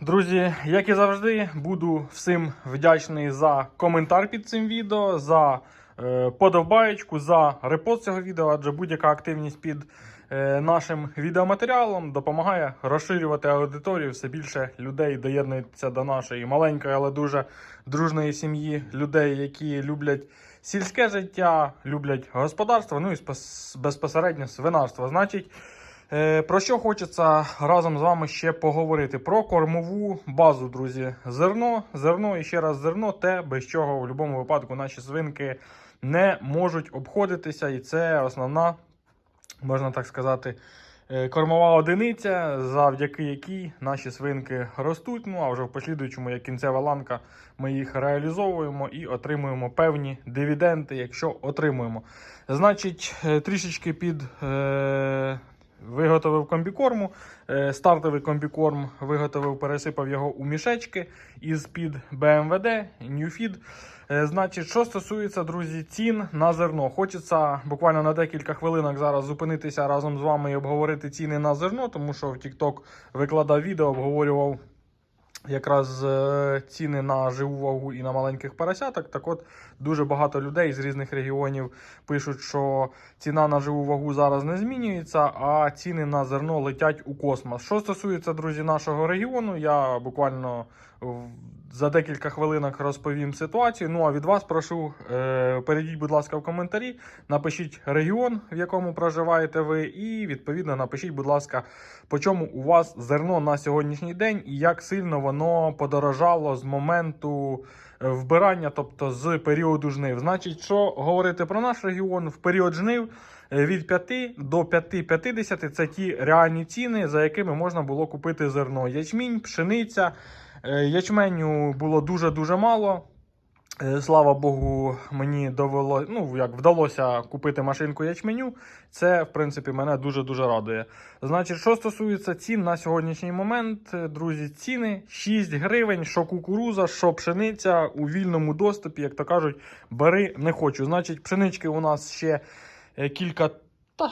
Друзі, як і завжди, буду всім вдячний за коментар під цим відео, за е, подобаєчку, за репост цього відео, адже будь-яка активність під е, нашим відеоматеріалом допомагає розширювати аудиторію. Все більше людей доєднується до нашої маленької, але дуже дружної сім'ї людей, які люблять сільське життя, люблять господарство, ну і безпосередньо свинарство. Значить. Е, Про що хочеться разом з вами ще поговорити? Про кормову базу, друзі. Зерно, зерно і ще раз зерно, те, без чого в будь-якому випадку наші свинки не можуть обходитися. І це основна, можна так сказати, е, кормова одиниця, завдяки якій наші свинки ростуть. Ну а вже в послідуючому, як кінцева ланка, ми їх реалізовуємо і отримуємо певні дивіденди, якщо отримуємо. Значить, е, трішечки під. Е- Виготовив комбікорму, е, стартовий комбікорм виготовив, пересипав його у мішечки із-під BMWD, Newfeed. Е, Значить, що стосується, друзі, цін на зерно. Хочеться буквально на декілька хвилинок зараз зупинитися разом з вами і обговорити ціни на зерно, тому що в TikTok викладав відео, обговорював якраз е, ціни на живу вагу і на маленьких поросяток. Так от дуже багато людей з різних регіонів пишуть, що ціна на живу вагу зараз не змінюється, а ціни на зерно летять у космос. Що стосується, друзі, нашого регіону, я буквально за декілька хвилинок розповім ситуацію. Ну а від вас прошу, е, перейдіть, будь ласка, в коментарі, напишіть регіон, в якому проживаєте ви, і відповідно напишіть, будь ласка, по чому у вас зерно на сьогоднішній день і як сильно воно подорожало з моменту е, вбирання, тобто з періоду жнив. Значить, що говорити про наш регіон в період жнив. е, Від 5 до 5,50 це ті реальні ціни, за якими можна було купити зерно. Ячмінь, пшениця. Е, Ячменю було дуже-дуже мало. Е, Слава Богу, мені довело, ну як вдалося купити машинку ячменю. Це, в принципі, мене дуже-дуже радує. Значить, що стосується цін на сьогоднішній момент, е, друзі, ціни 6 гривень, що кукуруза, що пшениця у вільному доступі, як то кажуть, бери не хочу. Значить, пшенички у нас ще кілька, та,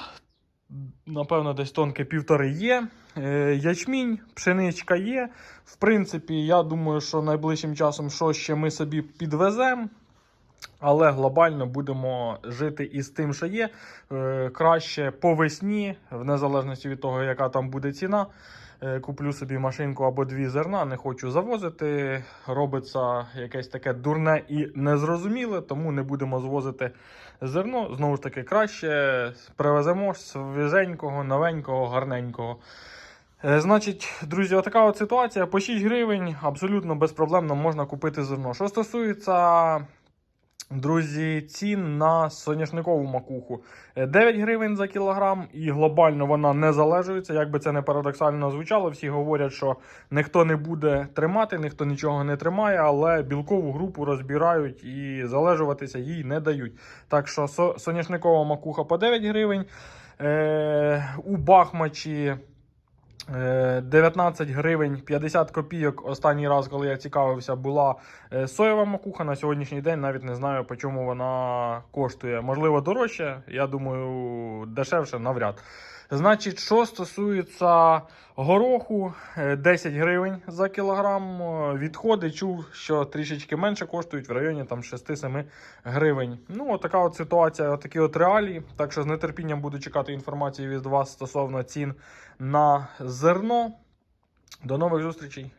напевно, десь тонке півтори є. Е, Ячмінь, пшеничка є. В принципі, я думаю, що найближчим часом що ще ми собі підвеземо. Але глобально будемо жити із тим, що є. Е, краще по весні, в незалежності від того, яка там буде ціна. Е, куплю собі машинку або дві зерна, не хочу завозити. Робиться якесь таке дурне і незрозуміле, тому не будемо звозити зерно. Знову ж таки, краще привеземо свіженького, новенького, гарненького. Е, Значить, друзі, отака от ситуація. По 6 гривень абсолютно безпроблемно можна купити зерно. Що стосується, друзі, цін на соняшникову макуху. Е, 9 гривень за кілограм, і глобально вона не залежується. Як би це не парадоксально звучало, всі говорять, що ніхто не буде тримати, ніхто нічого не тримає, але білкову групу розбирають і залежуватися їй не дають. Так що соняшникова макуха по 9 гривень. Е, у Бахмачі. Е, 19 гривень 50 копійок. Останній раз, коли я цікавився, була е, соєва макуха. На сьогоднішній день навіть не знаю, по чому вона коштує. Можливо, дорожче. Я думаю, дешевше навряд. Значить, що стосується гороху, е, 10 гривень за кілограм. Е, Відходи чув, що трішечки менше коштують в районі там 6-7 гривень. Ну, от така от ситуація, такі от реалії. Так що з нетерпінням буду чекати інформації від вас стосовно цін на зерно. До нових зустрічей!